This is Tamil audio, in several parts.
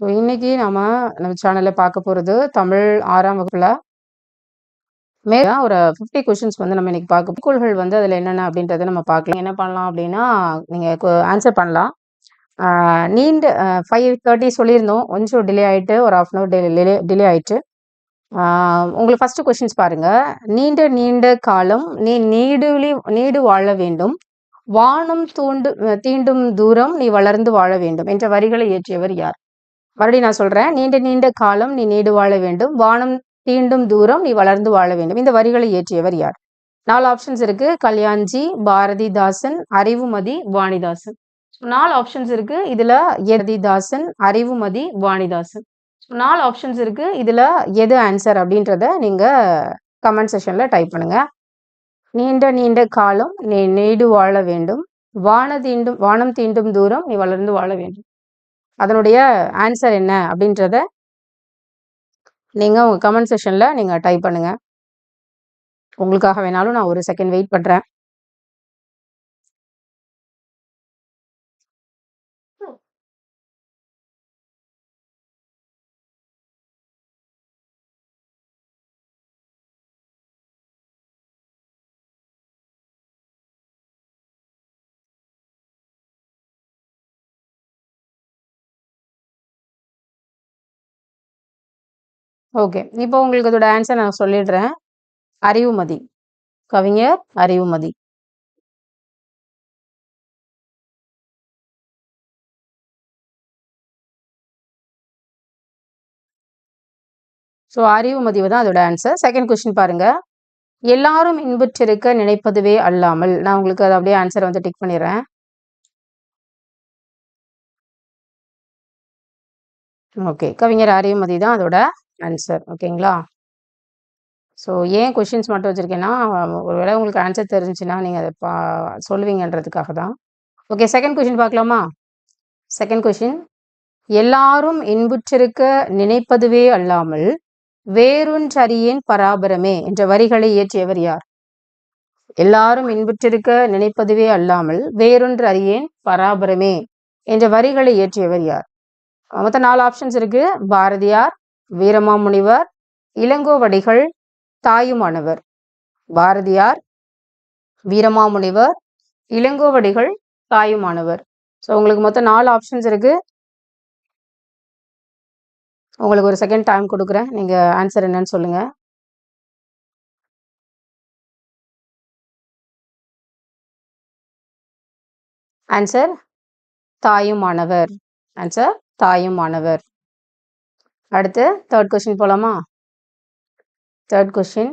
ஸோ இன்னைக்கு நம்ம நம்ம சேனல்ல பார்க்க போறது தமிழ் ஆறாம் வகுப்புல. மேல ஒரு ஃபிஃப்டி கொஷின்ஸ் வந்து நம்ம இன்னைக்கு பார்க்க குறிக்கோள்கள் வந்து அதில் என்னென்ன அப்படின்றத நம்ம பார்க்கலாம். என்ன பண்ணலாம் அப்படின்னா நீங்கள் ஆன்சர் பண்ணலாம். நீண்ட ஃபைவ் தேர்ட்டி சொல்லியிருந்தோம். கொஞ்சம் டிலே ஆயிட்டு ஒரு half an hour delay delay ஆயிட்டு. உங்களுக்கு ஃபர்ஸ்ட் கொஷின்ஸ் பாருங்க. நீண்ட நீண்ட காலம் நீ நீடுலி நீடு வாழ வேண்டும். வானம் தூண்டு தீண்டும் தூரம் நீ வளர்ந்து வாழ வேண்டும். என்ற வரிகளை இயற்றியவர் யார்? மறுபடியும் நான் சொல்றேன். நீண்ட நீண்ட காலம் நீ நீடு வாழ வேண்டும். வானம் தீண்டும் தூரம் நீ வளர்ந்து வாழ வேண்டும். இந்த வரிகளை இயற்றியவர் யார்? நாலு ஆப்ஷன்ஸ் இருக்கு. கல்யாண்ஜி பாரதிதாசன் அறிவுமதி வாணிதாசன். நாலு ஆப்ஷன்ஸ் இருக்கு. இதுல எதிதாசன் அறிவுமதி வாணிதாசன். நாலு ஆப்ஷன்ஸ் இருக்கு. இதுல எது ஆன்சர் அப்படின்றத நீங்க கமெண்ட் செஷன்ல டைப் பண்ணுங்க. நீண்ட நீண்ட காலம் நீ நீடு வாழ வேண்டும். வான தீண்டும் வானம் தீண்டும் தூரம் நீ வளர்ந்து வாழ வேண்டும். அதனுடைய ஆன்சர் என்ன அப்படின்றத நீங்கள் உங்கள் கமெண்ட் செஷனில் நீங்கள் டைப் பண்ணுங்கள் உங்களுக்காக வேணாலும் நான் ஒரு செகண்ட் வெயிட் பண்ணுறேன் ஓகே இப்போ உங்களுக்கு இதோட ஆன்சர் நான் சொல்லிடுறேன். அறிவுமதி. கவிஞர் அறிவுமதி. ஸோ அறிவுமதிவு தான் அதோட ஆன்சர் செகண்ட் கொஸ்டின் பாருங்க. எல்லாரும் இன்புற்றிருக்க நினைப்பதுவே அல்லாமல். நான் உங்களுக்கு அதை அப்படியே ஆன்சர் வந்து டிக் பண்ணிடுறேன். ஓகே கவிஞர் அறிவுமதி தான் அதோட ஆன்சர் ஓகேங்களா ஸோ ஏன் கொஷின்ஸ் மட்டும் வச்சுருக்கேன்னா ஒருவேளை உங்களுக்கு ஆன்சர் தெரிஞ்சுன்னா நீங்கள் அதை பா சொல்லுவீங்கன்றதுக்காக தான். ஓகே செகண்ட் கொஷின் பார்க்கலாமா? செகண்ட் கொஷின் எல்லாரும் இன்புற்றிருக்க நினைப்பதுவே அல்லாமல் வேறொன்றறியேன் பராபரமே என்ற வரிகளை இயற்றியவர் யார்? எல்லாரும் இன்புற்றிருக்க நினைப்பதுவே அல்லாமல் வேறொன்று அறியேன் பராபரமே என்ற வரிகளை இயற்றியவர் யார்? மொத்தம் நாலு ஆப்ஷன்ஸ் இருக்கு. பாரதியார் வீரமாமுனிவர் இளங்கோவடிகள் தாயுமானவர். பாரதியார் வீரமாமுனிவர் இளங்கோவடிகள் தாயுமானவர். ஸோ உங்களுக்கு மொத்தம் நாலு ஆப்ஷன்ஸ் இருக்கு. உங்களுக்கு ஒரு செகண்ட் டைம் கொடுக்குறேன். நீங்க ஆன்சர் என்னன்னு சொல்லுங்க. ஆன்சர் தாயுமானவர். ஆன்சர் தாயுமானவர். அடுத்து தேர்ட் கொஸ்டின் போலாமா? தேர்ட் கொஸ்டின்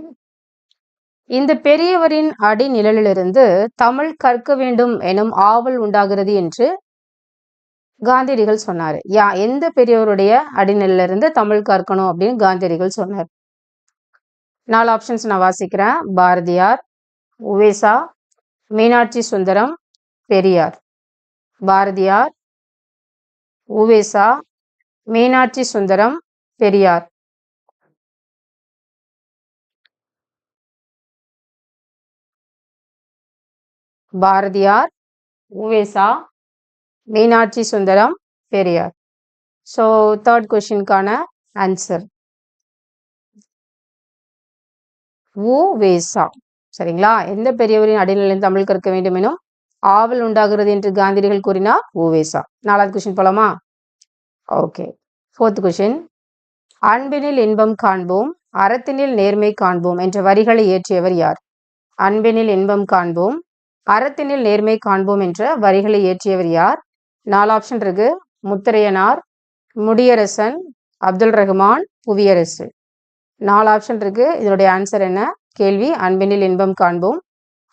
இந்த பெரியவரின் அடிநிழலிலிருந்து தமிழ் கற்க வேண்டும் எனும் ஆவல் உண்டாகிறது என்று காந்தியடிகள் சொன்னார். யா எந்த பெரியவருடைய அடிநிலையில இருந்து தமிழ் கற்கணும் அப்படின்னு காந்தியடிகள் சொன்னார். நாலு ஆப்ஷன்ஸ் நான் வாசிக்கிறேன். பாரதியார் உவேசா மீனாட்சி சுந்தரம் பெரியார். பாரதியார் உவேசா மீனாட்சி சுந்தரம் பெரியார். பாரதியார் உவேசா மீனாட்சி சுந்தரம் பெரியார். ஸோ தேர்ட் கொஷினுக்கான ஆன்சர் உ சரிங்களா? எந்த பெரியவரின் அடிநிலையில் தமிழ் கற்க வேண்டும் எனும் ஆவல் உண்டாகிறது என்று காந்தியடிகள் கூறினார் உவேசா. நாலாவது கொஷின் போலாமா? ஓகே ஃபோர்த் கொஷின் அன்பினில் இன்பம் காண்போம் அறத்தினில் நேர்மை காண்போம் என்ற வரிகளை இயற்றியவர் யார்? அன்பினில் இன்பம் காண்போம் அறத்தினில் நேர்மை காண்போம் என்ற வரிகளை இயற்றியவர் யார்? நாலு ஆப்ஷன் இருக்கு. முத்தரையனார் முடியரசன் அப்துல் ரஹ்மான் புவியரசு. நாலு ஆப்ஷன் இருக்கு. இதனுடைய ஆன்சர் என்ன? கேள்வி. அன்பினில் இன்பம் காண்போம்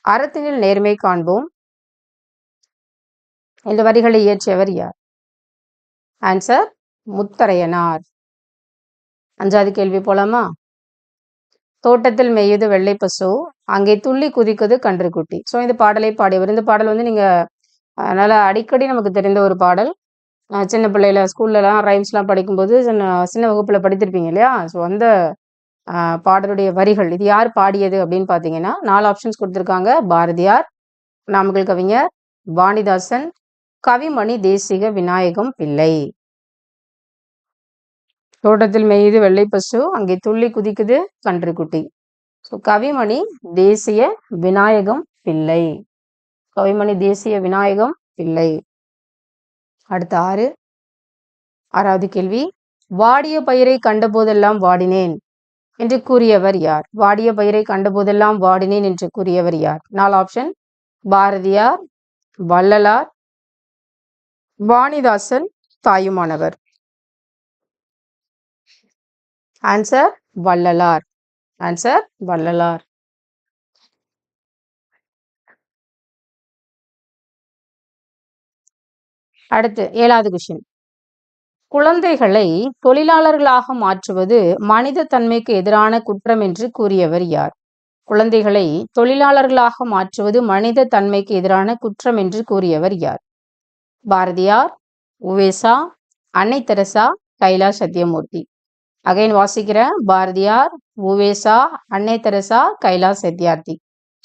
அறத்தினில் நேர்மை காண்போம். இந்த வரிகளை இயற்றியவர் யார்? ஆன்சர் முத்தரையனார். அஞ்சாவது கேள்வி போலாமா? தோட்டத்தில் மேயுது வெள்ளை பசு அங்கே துள்ளி குதிக்குது கன்றுக்குட்டி. ஸோ இந்த பாடலை பாடியவர். இந்த பாடல் வந்து நீங்க அதனால அடிக்கடி நமக்கு தெரிந்த ஒரு பாடல். சின்ன பிள்ளையில ஸ்கூல்லலாம் ரைம்ஸ்லாம் படிக்கும்போது சின்ன சின்ன வகுப்புல படித்திருப்பீங்க இல்லையா? ஸோ அந்த பாடலுடைய வரிகள் இது யார் பாடியது அப்படின்னு பார்த்தீங்கன்னா நாலு ஆப்ஷன்ஸ் கொடுத்துருக்காங்க. பாரதியார் நாமக்கல் கவிஞர் வாணிதாசன் கவிமணி தேசிக விநாயகம் பிள்ளை. தோட்டத்தில் மேயுது வெள்ளை பசு அங்கே துள்ளி குதிக்குது கன்றுக்குட்டி. ஸோ கவிமணி தேசிய விநாயகம் பிள்ளை. கவிமணி தேசிய விநாயகம் பிள்ளை. அடுத்த ஆறு. ஆறாவது கேள்வி. வாடிய பயிரை கண்டபோதெல்லாம் வாடினேன் என்று கூறியவர் யார்? வாடிய பயிரை கண்டபோதெல்லாம் வாடினேன் என்று கூறியவர் யார்? நாலு option. Bharathiyar Vallalar Vanidasan Thayumanavar. Answer Vallalar answer Vallalar அடுத்து ஏழாவது கொஷின் குழந்தைகளை தொழிலாளர்களாக மாற்றுவது மனித தன்மைக்கு எதிரான குற்றம் என்று கூறியவர் யார்? குழந்தைகளை தொழிலாளர்களாக மாற்றுவது மனித தன்மைக்கு எதிரான குற்றம் என்று கூறியவர் யார்? பாரதியார் உவேசா அன்னை தெரசா கைலாஷ் சத்யமூர்த்தி. அகைன் வாசிக்கிறேன் பாரதியார் உவேசா அன்னை தெரசா கைலாஷ் சத்யார்த்தி.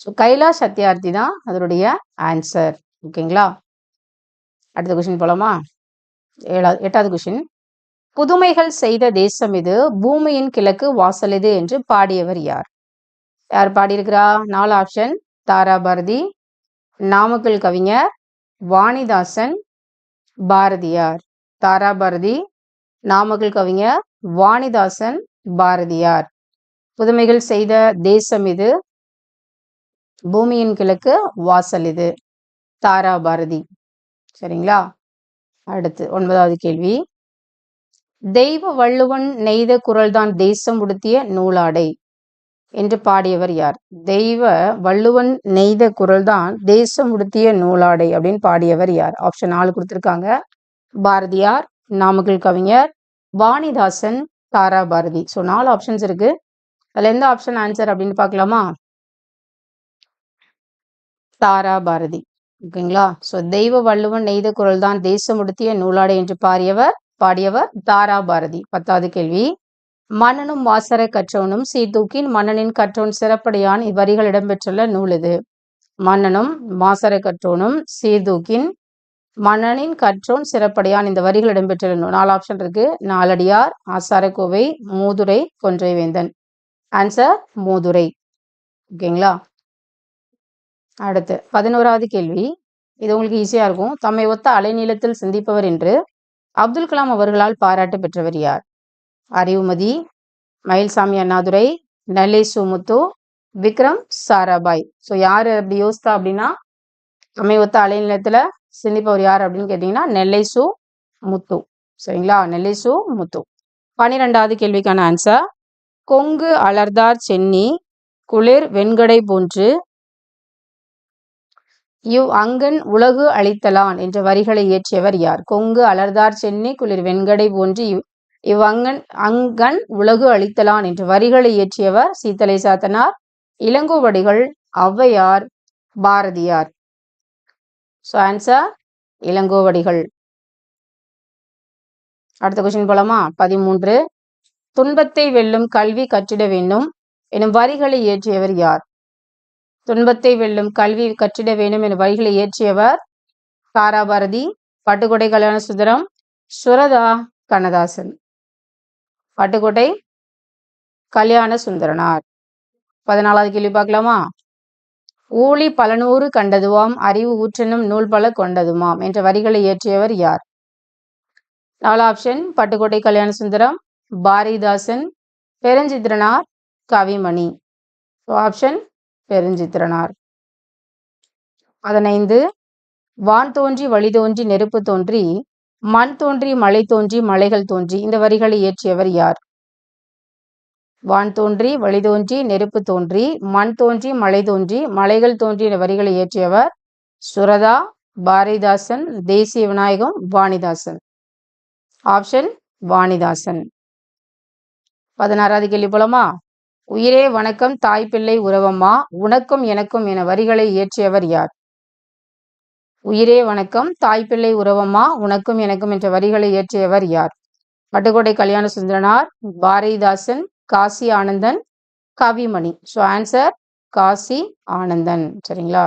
ஸோ கைலாஷ் சத்யார்த்தி தான் அதனுடைய ஆன்சர் ஓகேங்களா? அடுத்த கொஷின் போலாமா? ஏழாவது எட்டாவது கொஷின் புதுமைகள் செய்த தேசம் இது பூமியின் கிழக்கு வாசல் இது என்று பாடியவர் யார்? யார் பாடியிருக்கிறா? நாலு ஆப்ஷன் தாரா பாரதி நாமக்கல் கவிஞர் வாணிதாசன் பாரதியார். தாரா பாரதி நாமக்கல் கவிஞர் வாணிதாசன் பாரதியார். புதுமைகள் செய்த தேசம் இது. பூமியின் கிழக்கு வாசல் இது. தாரா பாரதி. சரிங்களா? அடுத்து ஒன்பதாவது கேள்வி. தெய்வ வள்ளுவன் நெய்த குரல்தான் தேசம் உடுத்திய நூலாடை என்று பாடியவர் யார்? தெய்வ வள்ளுவன் நெய்த குரல்தான் தேசம் உடுத்திய நூலாடை அப்படின்னு பாடியவர் யார்? ஆப்ஷன் நாலு கொடுத்துருக்காங்க. பாரதியார் நாமக்கல் கவிஞர் வாணிதாசன் தாரா பாரதி ஸோ நாலு ஆப்ஷன்ஸ் இருக்கு. அதுல எந்த ஆப்ஷன் ஆன்சர் அப்படின்னு பார்க்கலாமா? தாரா பாரதி ஓகேங்களா? ஸோ தெய்வ வள்ளுவன் நெய்த குரல் தான் தேசம் நூலாடை என்று பாடியவர் பாடியவர் தாரா பாரதி பத்தாவது கேள்வி. மன்னனும் வாசர கற்றவனும் சீர்தூக்கின் மன்னனின் கற்றோன் சிறப்படையான் இவ்வரிகள் இடம்பெற்றுள்ள நூல் இது. மன்னனும் மாசர கற்றோனும் சீர்தூக்கின் மன்னனின் கற்றோன் சிறப்படையான். இந்த வரிகள் இடம்பெற்றிருந்தோம் நாலு ஆப்ஷன் இருக்கு. நாலடியார் ஆசாரக்கோவை மூதுரை கொன்றை வேந்தன் ஆன்சர் மூதுரை ஓகேங்களா அடுத்து பதினோராவது கேள்வி. இது உங்களுக்கு ஈஸியா இருக்கும். தம்மை ஒத்த அலைநீளத்தில் சிந்திப்பவர் என்று அப்துல் கலாம் அவர்களால் பாராட்டு பெற்றவர் யார்? அறிவுமதி மயில்சாமி அண்ணாதுரை நெல்லை சுமுத்து விக்ரம் சாராபாய். ஸோ யார் அப்படி யோசித்தா அப்படின்னா தம்மை ஒத்த அலைநிலத்துல சிந்திப்பவர் யார் அப்படின்னு கேட்டிங்கன்னா நெல்லை சு முத்து. சரிங்களா? நெல்லை சு முத்து. பன்னிரெண்டாவது கேள்விக்கான ஆன்சர் கொங்கு அலர்தார் சென்னி குளிர் வெண்கடை போன்று இவ் அங்கன் உலகு அளித்தலான் என்ற வரிகளை இயற்றியவர் யார்? கொங்கு அலர்தார் சென்னி குளிர் வெண்கடை போன்று இவ் இவ் அங்கன் அங்கன் உலகு அளித்தலான் என்ற வரிகளை இயற்றியவர் சீத்தலை சாத்தனார். இளங்கோவடிகள் ஔவையார் பாரதியார். ஸோ ஆன்சர் இளங்கோவடிகள் அடுத்த கொஸ்டின் போலாமா? பதிமூன்று. துன்பத்தை வெல்லும் கல்வி கற்றிட வேண்டும் எனும் வரிகளை இயற்றியவர் யார்? துன்பத்தை வெல்லும் கல்வி கற்றிட வேண்டும் எனும் வரிகளை இயற்றியவர் காராபாரதி பட்டுக்கோட்டை கல்யாண சுந்தரம் சுரதா கண்ணதாசன். பட்டுக்கோட்டை கல்யாண சுந்தரனார். பதினாலாவது கேள்வி பார்க்கலாமா? ஊழி பலநூறு கண்டதுவாம் அறிவு ஊற்றனும் நூல் பல கொண்டதுமாம் என்ற வரிகளை இயற்றியவர் யார்? நாலு ஆப்ஷன் பட்டுக்கோட்டை கல்யாண சுந்தரம் பாரதிதாசன் பெருஞ்சித்திரனார் கவிமணி. ஆப்ஷன் பெருஞ்சித்திரனார். பதினைந்து வான் தோன்றி வழி தோன்றி நெருப்பு தோன்றி மண் தோன்றி மலை தோன்றி மலைகள் தோன்றி இந்த வரிகளை இயற்றியவர் யார்? வான் தோன்றி வழி தோன்றி நெருப்பு தோன்றி மண் தோன்றி மலை தோன்றி மலைகள் தோன்றி வரிகளை இயற்றியவர் சுரதா பாரதிதாசன் தேசிய விநாயகம் வாணிதாசன். ஆப்ஷன் வாணிதாசன். பதினாறாவது கேள்வி போலமா? உயிரே வணக்கம் தாய் பிள்ளை உறவம்மா உனக்கும் எனக்கும் என வரிகளை இயற்றியவர் யார்? உயிரே வணக்கம் தாய் பிள்ளை உறவம்மா உனக்கும் எனக்கும் என்ற வரிகளை இயற்றியவர் யார்? Pattukkottai Kalyana Sundaranar Bharathidasan Kasi Anandan Kavimani. So answer Kasi Anandan. சரிங்களா?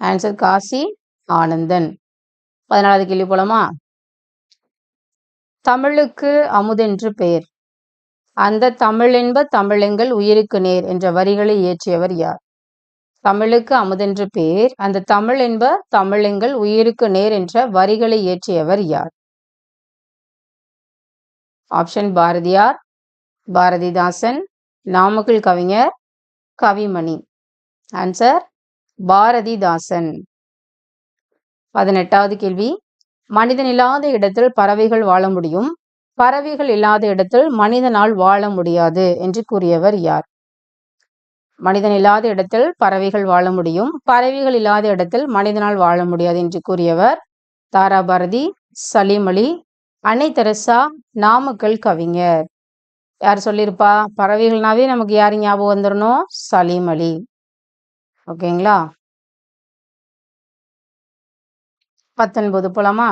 ஆன்சர் காசி ஆனந்தன். பதினாலாவது கேள்வி போலமா? தமிழுக்கு அமுதென்று பெயர். அந்த தமிழென்ப தமிழெங்கள் உயிருக்கு நேர் என்ற வரிகளை இயற்றியவர் யார்? தமிழுக்கு அமுதென்று பேர் அந்த தமிழ் என்ப தமிழெங்கள் உயிருக்கு நேர் என்ற வரிகளை இயற்றியவர் யார்? ஆப்ஷன் பாரதியார் பாரதிதாசன் நாமக்கல் கவிஞர் கவிமணி. ஆன்சர் பாரதிதாசன். பதினெட்டாவது கேள்வி. மனிதன் இல்லாத இடத்தில் பறவைகள் வாழ முடியும். பறவைகள் இல்லாத இடத்தில் மனிதனால் வாழ முடியாது என்று கூறியவர் யார்? மனிதன் இல்லாத இடத்தில் பறவைகள் வாழ முடியும். பறவைகள் இல்லாத இடத்தில் மனிதனால் வாழ முடியாது என்று கூறியவர் தாராபாரதி சலீம் அலி அன்னை தெரசா நாமக்கல் கவிஞர். யார் சொல்லியிருப்பா? பறவைகள்னாவே நமக்கு யார் ஞாபகம் வந்துடணும்? சலீம் அலி. ஓகேங்களா? பத்தொன்பது போலாமா?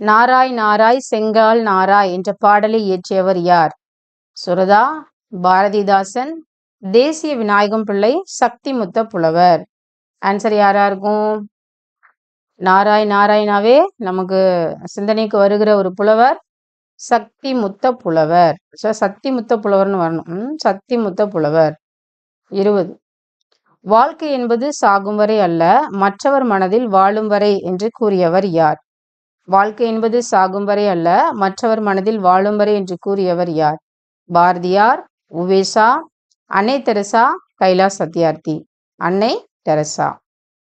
நாராய் நாராய் செங்கால் நாராய் என்ற பாடலை இயற்றியவர் யார்? சுரதா பாரதிதாசன் தேசிய விநாயகம் பிள்ளை சக்தி முத்த புலவர். ஆன்சர் யாரா இருக்கும் நாராய் நாராயணாவே நமக்கு சிந்தனைக்கு வருகிற ஒரு புலவர் சக்தி முத்த புலவர். சக்தி முத்த புலவர்னு வரணும். சக்தி முத்த புலவர். இருபது. வாழ்க்கை என்பது சாகும் வரை அல்ல மற்றவர் மனதில் வாழும் வரை என்று கூறியவர் யார்? வாழ்க்கை என்பது சாகும் வரை அல்ல மற்றவர் மனதில் வாழும் வரை என்று கூறியவர் யார்? பாரதியார் உவேசா அன்னை தெரசா கைலாஸ் சத்யார்த்தி. அன்னை தெரசா.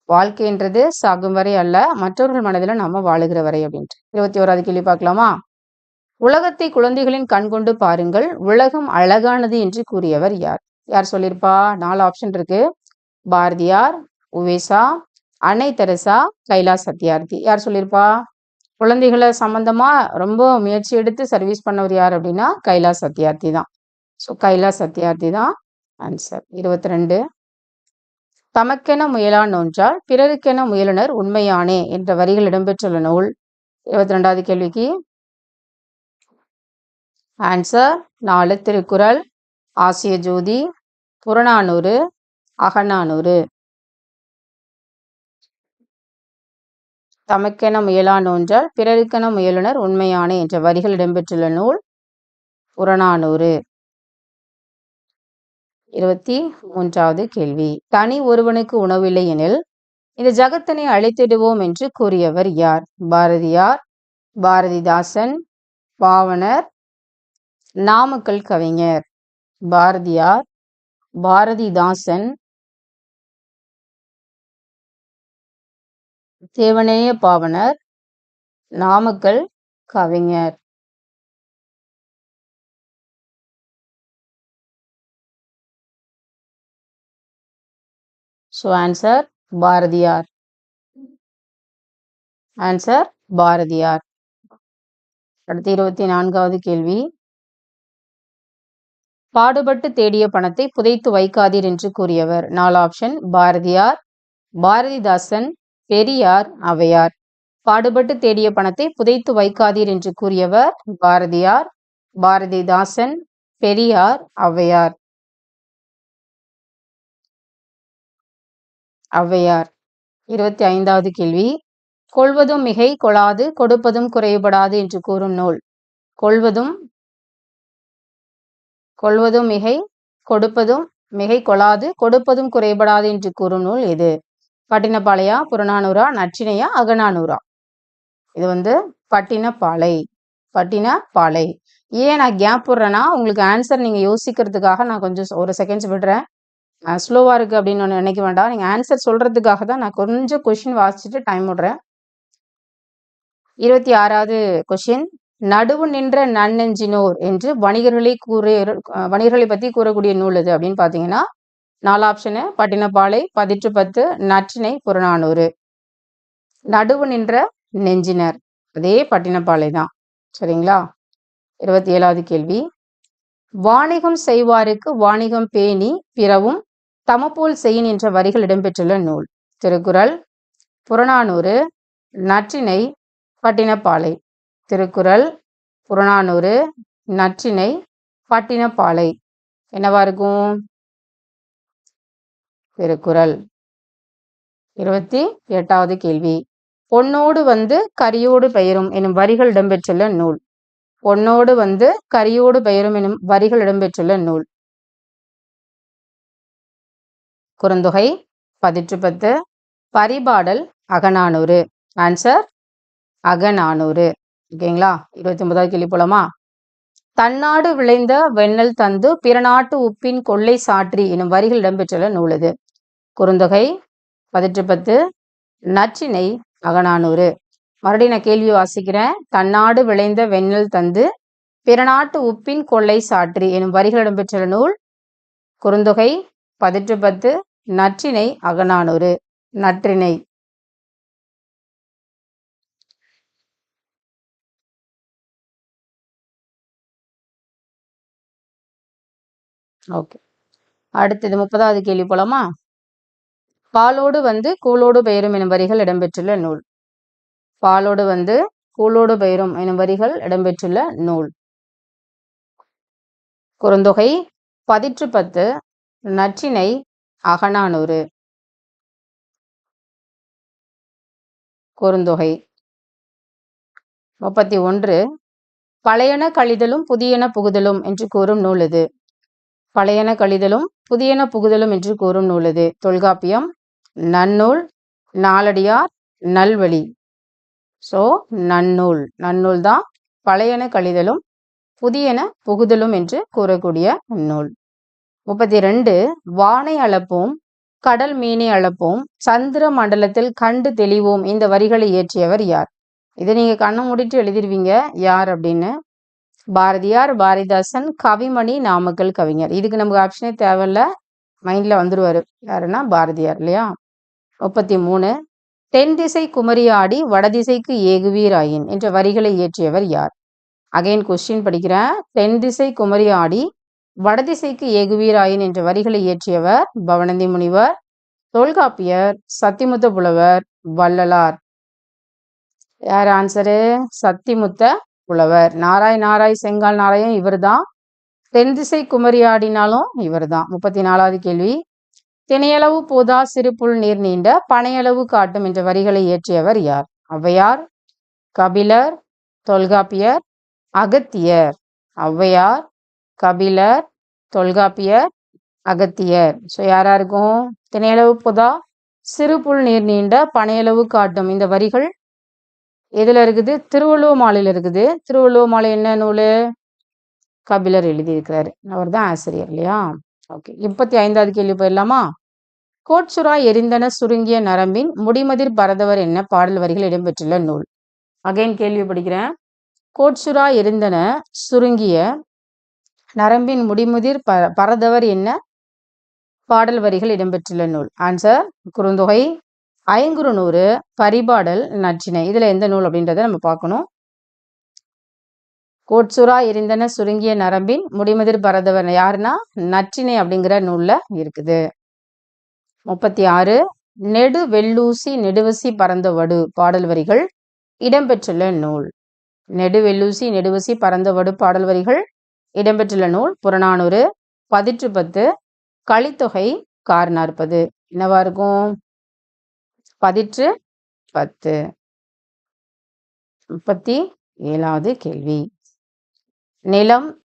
வாழ்க்கைன்றது சாகும் வரை அல்ல மற்றவர்கள் மனதில் நம்ம வாழுகிற வரை அப்படின்ட்டு. இருபத்தி ஓராது கேள்வி பார்க்கலாமா? உலகத்தை குழந்தைகளின் கண் கொண்டு பாருங்கள் உலகம் அழகானது என்று கூறியவர் யார்? யார் சொல்லியிருப்பா? நாலு ஆப்ஷன் இருக்கு. பாரதியார் உவேசா அன்னை தெரசா கைலாஸ் சத்யார்த்தி. யார் சொல்லியிருப்பா? குழந்தைகளை சம்பந்தமா ரொம்ப முயற்சி எடுத்து சர்வீஸ் பண்ணவர் யார் அப்படின்னா கைலாஸ் சத்யார்த்தி தான். ஸோ கைலாஸ் சத்யார்த்தி தான் ஆன்சர் இருபத்தி ரெண்டு. தமக்கென முயலான் நோன்றால் பிறருக்கென முயலுனர் உண்மையானே என்ற வரிகள் இடம்பெற்றுள்ள நூல். இருபத்தி ரெண்டாவது கேள்விக்கு. ஆன்சர் நாலு திருக்குறள். ஆசிய ஜோதி. புறநானூறு. அகநானூறு. தமக்கென முயலான் நோன்றால் பிறருக்கென முயலுனர் உண்மையானே என்ற வரிகள் இடம்பெற்றுள்ள நூல். புறநானூறு. இருபத்தி மூன்றாவது கேள்வி. தனி ஒருவனுக்கு உணவில்லை எனில் இந்த ஜகத்தினை அழைத்திடுவோம் என்று கூறியவர் யார்? பாரதியார் பாரதிதாசன் பாவனர் நாமக்கல் கவிஞர். பாரதியார் பாரதிதாசன் தேவனேய பாவனர் நாமக்கல் கவிஞர். So answer Bharathiyar answer Bharathiyar அடுத்து இருபத்தி நான்காவது கேள்வி. பாடுபட்டு தேடிய பணத்தை புதைத்து வைக்காதீர் என்று கூறியவர். நாலு ஆப்ஷன் பாரதியார் பாரதிதாசன் பெரியார் அவையார். பாடுபட்டு தேடிய பணத்தை புதைத்து வைக்காதீர் என்று கூறியவர் பாரதியார் பாரதிதாசன் பெரியார் ஔவையார் ஔவையார். இருபத்தி ஐந்தாவது கேள்வி. கொள்வதும் மிகை கொளாது கொடுப்பதும் குறைபடாது என்று கூறும் நூல். கொள்வதும் கொள்வதும் மிகை கொடுப்பதும் மிகை கொளாது கொடுப்பதும் குறைபடாது என்று கூறும் நூல் எது? பட்டினப்பாளையா புறநானூரா நச்சினையா அகநானூரா இது வந்து பட்டினப்பாலை பட்டினப்பாலை ஏன் நான் கேப் போடுறேன்னா உங்களுக்கு ஆன்சர் நீங்கள் யோசிக்கிறதுக்காக நான் கொஞ்சம் ஒரு செகண்ட்ஸ் விடுறேன். ஸ்லோவாக இருக்குது அப்படின்னு ஒன்று நினைக்க வேண்டாம். நீங்கள் ஆன்சர் சொல்கிறதுக்காக தான் நான் கொஞ்சம் கொஷின் வாசிச்சுட்டு டைம் விடுறேன். இருபத்தி ஆறாவது கொஷின் நடுவு நின்ற நன்னெஞ்சினோர் என்று வணிகர்களை கூற வணிகர்களை பற்றி கூறக்கூடிய நூல் இது அப்படின்னு பார்த்தீங்கன்னா நாலு ஆப்ஷனு பட்டினப்பாலை பதிற்று பத்து நற்றினை புறநானூறு. நடுவு நின்ற நெஞ்சினர். அதே பட்டினப்பாலை தான். சரிங்களா? இருபத்தி ஏழாவது கேள்வி. வாணிகம் செய்வாருக்கு வாணிகம் பேணி பிறவும் தமப்போல் செய்யின் என்ற வரிகள் இடம்பெற்றுள்ள நூல். திருக்குறள் புறநானூறு நற்றினை பட்டினப்பாலை. திருக்குறள் புறநானூறு நற்றினை பட்டினப்பாலை. என்னவா இருக்கும்? திருக்குறள். இருபத்தி எட்டாவது கேள்வி. பொன்னோடு வந்து கரியோடு பெயரும் எனும் வரிகள் இடம்பெற்றுள்ள நூல். பொன்னோடு வந்து கரியோடு பெயரும் எனும் வரிகள் இடம்பெற்றுள்ள நூல். குறுந்தொகை பதிற்று பத்து பரிபாடல் அகநானூறு. ஆன்சர் அகநானூறு. ஓகேங்களா? இருபத்தி ஒன்பதாவது கேள்வி போலாமா? தன்னாடு விளைந்த வெண்ணல் தந்து பிறநாட்டு உப்பின் கொள்ளை சாற்றி எனும் வரிகள் இடம்பெற்றுள்ள நூல் இது குறுந்தொகை பதிற்று பத்து நச்சினை அகநானூறு. மறுபடியும் நான் கேள்வி வாசிக்கிறேன். தன்னாடு விளைந்த வெண்ணல் தந்து பிறநாட்டு உப்பின் கொள்ளை சாற்றி எனும் வரிகள் இடம்பெற்றுள்ள நூல் குறுந்தொகை பதிற்று பத்து நற்றினை அகநானூறு. நற்றினை. ஓகே. அடுத்தது முப்பதாவது கேள்வி போலாமா? பாலோடு வந்து கூலோடு பெயரும் எனும் வரிகள் இடம்பெற்றுள்ள நூல். பாலோடு வந்து கூலோடு பெயரும் எனும் வரிகள் இடம்பெற்றுள்ள நூல். குறுந்தொகை பதிற்று பத்து நற்றினை அகநானூறு. குறுந்தொகை. முப்பத்தி ஒன்று. பழையன கழிதலும் புதியன புகுதலும் என்று கூறும் நூல் இது. பழையன கழிதலும் புதியன புகுதலும் என்று கூறும் நூல் இது. தொல்காப்பியம் நன்னூல் நாலடியார் நல்வழி. ஸோ நன்னூல். நன்னூல் தான் பழையன கழிதலும் புதியன புகுதலும் என்று கூறக்கூடிய நூல். முப்பத்தி ரெண்டு வானை அளப்போம் கடல் மீனை அளப்போம் சந்திர மண்டலத்தில் கண்டு தெளிவோம். இந்த வரிகளை இயற்றியவர் யார்? இதை நீங்க கண்ணை மூடிட்டு எழுதிருவீங்க. யார் அப்படின்னு? பாரதியார் பாரதிதாசன் கவிமணி நாமக்கல் கவிஞர். இதுக்கு நமக்கு ஆப்ஷனே தேவையில்ல. மைண்ட்ல வந்துருவாரு. யாருன்னா பாரதியார் இல்லையா? முப்பத்தி மூணு தென் திசை குமரியாடி வடதிசைக்கு ஏகுவீராயின் என்ற வரிகளை இயற்றியவர் யார்? அகைன் கொஸ்டின் படிக்கிறேன். தென் திசை குமரியாடி வடதிசைக்கு ஏகுவீராயின் என்ற வரிகளை இயற்றியவர் பவனந்தி முனிவர் தொல்காப்பியர் சத்திமுத்த புலவர் வள்ளலார். யார் ஆன்சரு சத்திமுத்த புலவர். நாராய் நாராய் செங்கால் நாராயண் இவர்தான். தென் திசை இவர் இவர்தான். முப்பத்தி நாலாவது கேள்வி. திணையளவு போதா சிறுபுல் நீர் நீண்ட பனையளவு காட்டும் என்ற வரிகளை இயற்றியவர் யார்? ஔவையார் கபிலர் தொல்காப்பியர் அகத்தியர். ஔவையார் கபிலர் தொல்காப்பியர் அகத்தியர். ஸோ யாரா இருக்கும் திணையளவு புதா சிறு புல் நீர் நீண்ட பனையளவு காட்டும். இந்த வரிகள் எதுல இருக்குது? திருவள்ளுவ மாலையில இருக்குது. திருவள்ளுவ மாலை என்ன நூலு? கபிலர் எழுதியிருக்கிறாரு. அவர் தான் ஆசிரியர் இல்லையா? ஓகே முப்பத்தி ஐந்தாவது கேள்வி போயிடலாமா? கோட்சுரா எரிந்தன சுருங்கிய நரம்பின் முடிமதிர் பரதவர் என்ன பாடல் வரிகள் இடம்பெற்றுள்ள நூல்? அகைன் கேள்வி படிக்கிறேன். கோட்சுரா எரிந்தன சுருங்கிய நரம்பின் முடிமுதிர் ப பரதவர் என்ன? பாடல் வரிகள் இடம்பெற்றுள்ள நூல். ஆன்சர் குறுந்தொகை ஐங்குறுநூறு பரிபாடல் நச்சினை இதில் எந்த நூல் அப்படின்றத நம்ம பார்க்கணும். கோட்சுரா எரிந்தன சுருங்கிய நரம்பின் முடிமுதிர் பரதவர் யாருன்னா? நச்சினை அப்படிங்கிற நூலில் இருக்குது. முப்பத்தி ஆறு நெடு வெள்ளூசி நெடுவசி பறந்த வடு பாடல் வரிகள் இடம்பெற்றுள்ள நூல். நெடுவெல்லூசி நெடுவசி பறந்த வடு பாடல் வரிகள் இடம்பெற்றுள்ள நூல் புறநானூறு பதிற்று பத்து கலித்தொகை கார் நாற்பது. என்னவா இருக்கும்? பதிற்று பத்து. முப்பத்தி ஏழாவது கேள்வி. நிலம்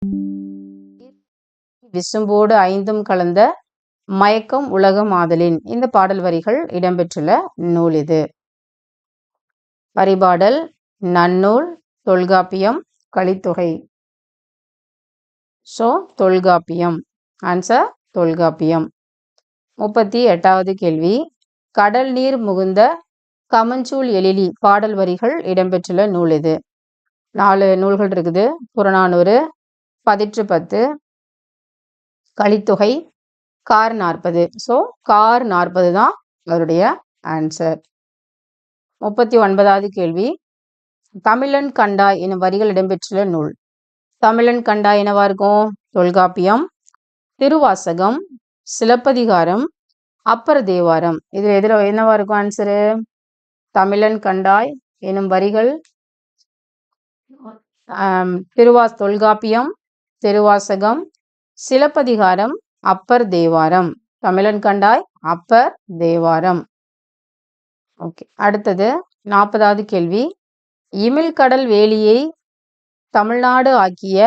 விசும்போடு ஐந்தும் கலந்த மயக்கம் உலகம் ஆதலின் இந்த பாடல் வரிகள் இடம்பெற்றுள்ள நூல் இது. பரிபாடல் நன்னூல் தொல்காப்பியம் கலித்தொகை ஸோ தொல்காப்பியம். ஆன்சர் தொல்காப்பியம். முப்பத்தி எட்டாவது கேள்வி. கடல் நீர் முகுந்த கமஞ்சூல் எழிலி பாடல் வரிகள் இடம்பெற்றுள்ள நூல் இது நாலு நூல்கள் இருக்குது. புறநானூறு பதிற்று பத்து கலித்தொகை கார் நாற்பது. ஸோ கார் நாற்பது தான் அவருடைய ஆன்சர் முப்பத்தி ஒன்பதாவது கேள்வி. தமிழன் கண்டாய் எனும் வரிகள் இடம்பெற்றுள்ள நூல். தமிழன் கண்டாய் என்னவா இருக்கும்? தொல்காப்பியம் திருவாசகம் சிலப்பதிகாரம் அப்பர் தேவாரம். இதில் எதிர என்னவா இருக்கும் ஆன்சரு தமிழன் கண்டாய் எனும் வரிகள். திருவாஸ் தொல்காப்பியம் திருவாசகம் சிலப்பதிகாரம் அப்பர் தேவாரம். தமிழன் கண்டாய் அப்பர் தேவாரம். ஓகே அடுத்தது நாற்பதாவது கேள்வி. இமிழ்கடல் வேலியை தமிழ்நாடு ஆக்கிய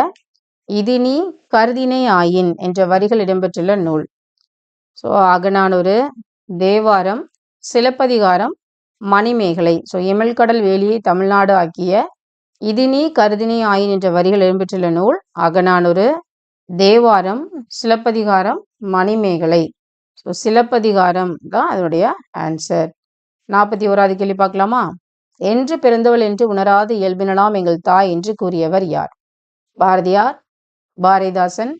இதினி கருதினை ஆயின் என்ற வரிகள் இடம்பெற்றுள்ள நூல். ஸோ அகநானூறு தேவாரம் சிலப்பதிகாரம் மணிமேகலை. ஸோ இமிழ்கடல் வேலியை தமிழ்நாடு ஆக்கிய இதினி கருதினை ஆயின் என்ற வரிகள் இடம்பெற்றுள்ள நூல் அகநானூறு தேவாரம் சிலப்பதிகாரம் மணிமேகலை. ஸோ சிலப்பதிகாரம் தான் அதனுடைய ஆன்சர் நாற்பத்தி ஓராவது கேள்வி பார்க்கலாமா? என்று பிறந்தவள் என்று உணராது இயல்பினலாம் எங்கள் தாய் என்று கூறியவர் யார்? பாரதியார் பாரதிதாசன்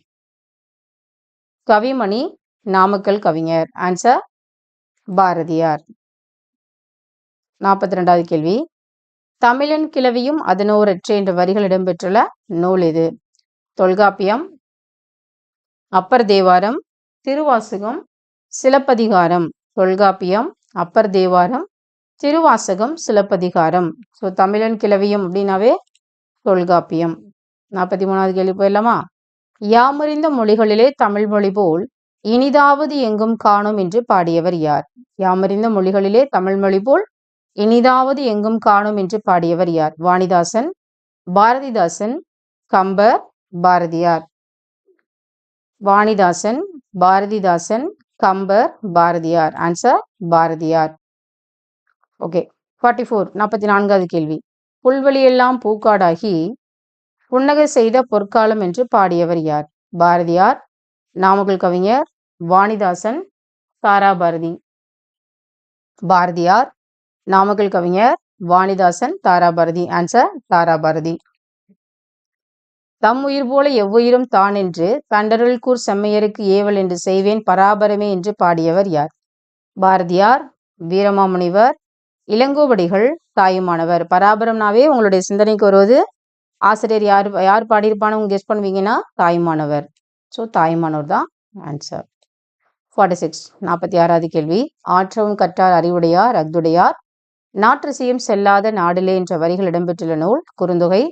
கவிமணி நாமக்கல் கவிஞர். ஆன்சர் பாரதியார். நாற்பத்தி ரெண்டாவது கேள்வி. தமிழன் கிளவியும் அதனோரற்ற என்ற வரிகள் இடம்பெற்றுள்ள நூல் இது. தொல்காப்பியம் அப்பர் தேவாரம் திருவாசகம் சிலப்பதிகாரம். தொல்காப்பியம் அப்பர் தேவாரம் திருவாசகம் சிலப்பதிகாரம். ஸோ தமிழன் கிளவியம் அப்படின்னாவே தொல்காப்பியம். நாற்பத்தி மூணாவது கேள்வி போயிடலாமா? யாமறிந்த மொழிகளிலே தமிழ் மொழி போல் இனிதாவது எங்கும் காணும் என்று பாடியவர் யார்? யாமறிந்த மொழிகளிலே தமிழ் மொழி போல் இனிதாவது எங்கும் காணும் என்று பாடியவர் யார்? Vanidasan Bharathidasan Kambar Bharathiyar. Vanidasan Bharathidasan Kambar Bharathiyar. Answer Bharathiyar. Okay forty four நாற்பத்தி நான்காவது கேள்வி. புல்வெளியெல்லாம் பூக்காடாகி புன்னகை செய்த பொற்காலம் என்று பாடியவர் யார்? பாரதியார் நாமக்கல் கவிஞர் வாணிதாசன் தாராபாரதி. பாரதியார் நாமக்கல் கவிஞர் வாணிதாசன் தாரா பாரதி ஆன்சர் தாரா பாரதி தம் உயிர் போல எவ்வுயிரும் தான் என்று கண்டருள் கூர் செம்மையருக்கு ஏவல் என்று செய்வேன் பராபரமே என்று பாடியவர் யார்? பாரதியார் வீரமாமுனிவர் இளங்கோவடிகள் தாயுமானவர். பராபரம்னாவே உங்களுடைய சிந்தனைக்கு வருவது ஆசிரியர் யார் யார் பாடியிருப்பானு உங்க கெஸ் பண்ணுவீங்கன்னா தாயுமானவர். ஸோ தாயுமானவர் தான் ஆன்சர் ஃபார்ட்டி சிக்ஸ் நாற்பத்தி ஆறாவது கேள்வி. ஆற்றவும் கற்றார் அறிவுடையார் அக்துடையார் நாற்றுசியும் செல்லாத நாடிலே என்ற வரிகள் இடம்பெற்றுள்ள நூல் குறுந்தொகை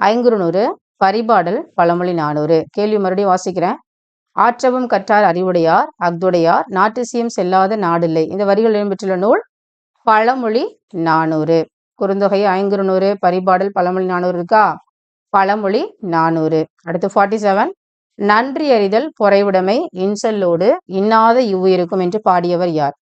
ஐங்குறுநூறு பரிபாடல் பழமொழி நானூறு. கேள்வி மறுபடியும் வாசிக்கிறேன். ஆற்றவும் கற்றார் அறிவுடையார் அக்துடையார் நாட்டுசியம் செல்லாத நாடில்லை. இந்த வரிகள் இடம்பெற்றுள்ள நூல் பழமொழி நானூறு. குறுந்தொகை ஐங்குறுநூறு பரிபாடல் பழமொழி நானூறு இருக்கா? பழமொழி நானூறு. அடுத்து ஃபார்ட்டி செவன் நன்றி அறிதல் பொறைவுடைமை இன்சொல்லோடு இன்னாத இவ்வுயிருக்கும் என்று பாடியவர் யார்?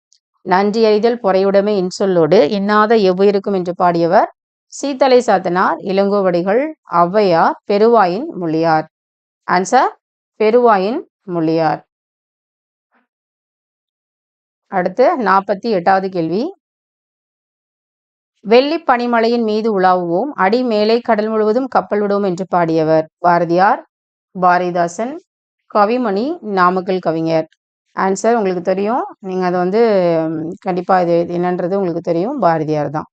நன்றி அறிதல் பொறையுடைமை இன்சொல்லோடு இன்னாத எவ்வுயிருக்கும் என்று பாடியவர் சீத்தலை சாத்தனார் இளங்கோவடிகள் ஔவையார் பெருவாயின் மொழியார் ஆன்சர் பெருவாயின் மொழியார் அடுத்து நாற்பத்தி எட்டாவது கேள்வி. வெள்ளி பனிமலையின் மீது உலாவுவோம். அடி மேலே கடல் முழுவதும் கப்பல் விடுவோம் என்று பாடியவர் பாரதியார். பாரதிதாசன் கவிமணி நாமக்கல் கவிஞர். ஆன்சர் உங்களுக்கு தெரியும். நீங்கள் அதை வந்து கண்டிப்பாக இது என்னன்றது உங்களுக்கு தெரியும். பாரதியார் தான்.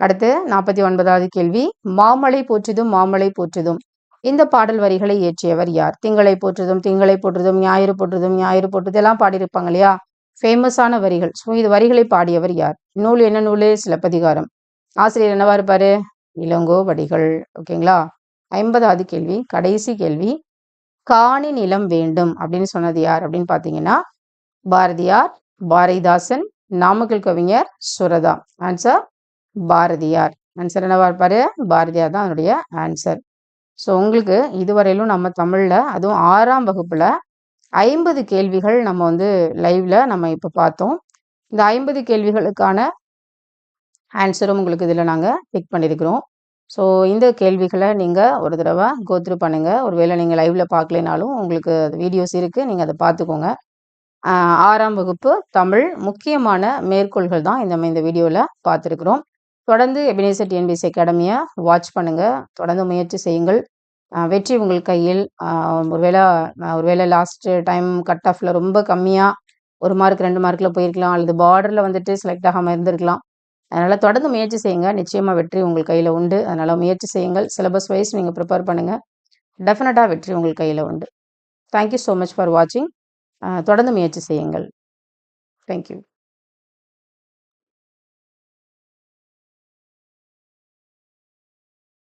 அடுத்து நாற்பத்தி ஒன்பதாவது கேள்வி. மாமலை போற்றுதும் மாமலை போற்றுதும். இந்த பாடல் வரிகளை இயற்றியவர் யார்? திங்களை போற்றுதும் திங்களை போற்றுதும் ஞாயிறு போற்றுதும் ஞாயிறு போற்றுது எல்லாம் பாடியிருப்பாங்க இல்லையா? ஃபேமஸான வரிகள். ஸோ இது வரிகளை பாடியவர் யார்? நூல் என்ன நூலு? சிலப்பதிகாரம். ஆசிரியர் என்னவா இருப்பாரு? இளங்கோவடிகள். ஓகேங்களா? ஐம்பதாவது கேள்வி கடைசி கேள்வி. காணி நிலம் வேண்டும் அப்படின்னு சொன்னது யார் அப்படின்னு பார்த்தீங்கன்னா பாரதியார் பாரதிதாசன் நாமக்கல் கவிஞர் சுரதா. ஆன்சர் பாரதியார். ஆன்சர் என்னவா இருப்பாரு? பாரதியார் தான் அதனுடைய ஆன்சர் ஸோ உங்களுக்கு இதுவரையிலும் நம்ம தமிழில் அதுவும் ஆறாம் வகுப்பில் ஐம்பது கேள்விகள் நம்ம வந்து லைவ்ல நம்ம இப்போ பார்த்தோம். இந்த ஐம்பது கேள்விகளுக்கான ஆன்சரும் உங்களுக்கு இதில் நாங்கள் பிக் பண்ணியிருக்கிறோம் ஸோ இந்த கேள்விகளை நீங்கள் ஒரு தடவை கோத்ரூ பண்ணுங்கள் ஒருவேளை நீங்கள் லைவில் பார்க்கலைனாலும் உங்களுக்கு வீடியோஸ் இருக்குது நீங்கள் அதை பார்த்துக்கோங்க. ஆறாம் வகுப்பு தமிழ் முக்கியமான மேற்கோள்கள் தான் இந்த இந்த வீடியோவில் பார்த்துருக்குறோம். தொடர்ந்து எபினேசர் டிஎன்பிசி அகாடமியை வாட்ச் பண்ணுங்கள் தொடர்ந்து முயற்சி செய்யுங்கள். வெற்றி உங்கள் கையில். ஒருவேளை ஒருவேளை லாஸ்ட்டு டைம் கட் ஆஃபில் ரொம்ப கம்மியாக ஒரு மார்க் ரெண்டு மார்க்கில் போயிருக்கலாம். அல்லது பார்டரில் வந்துட்டு செலக்ட் ஆகாமல் இருந்திருக்கலாம். அதனால் தொடர்ந்து முயற்சி செய்யுங்க. நிச்சயமாக வெற்றி உங்கள் கையில் உண்டு. அதனால் முயற்சி செய்யுங்கள். சிலபஸ் வைஸ் நீங்கள் ப்ரிப்பேர் பண்ணுங்கள் டெஃபினட்டாக வெற்றி உங்கள் கையில் உண்டு. தேங்க்யூ ஸோ மச் ஃபார் வாட்சிங் தொடர்ந்து முயற்சி செய்யுங்கள். தேங்க்யூ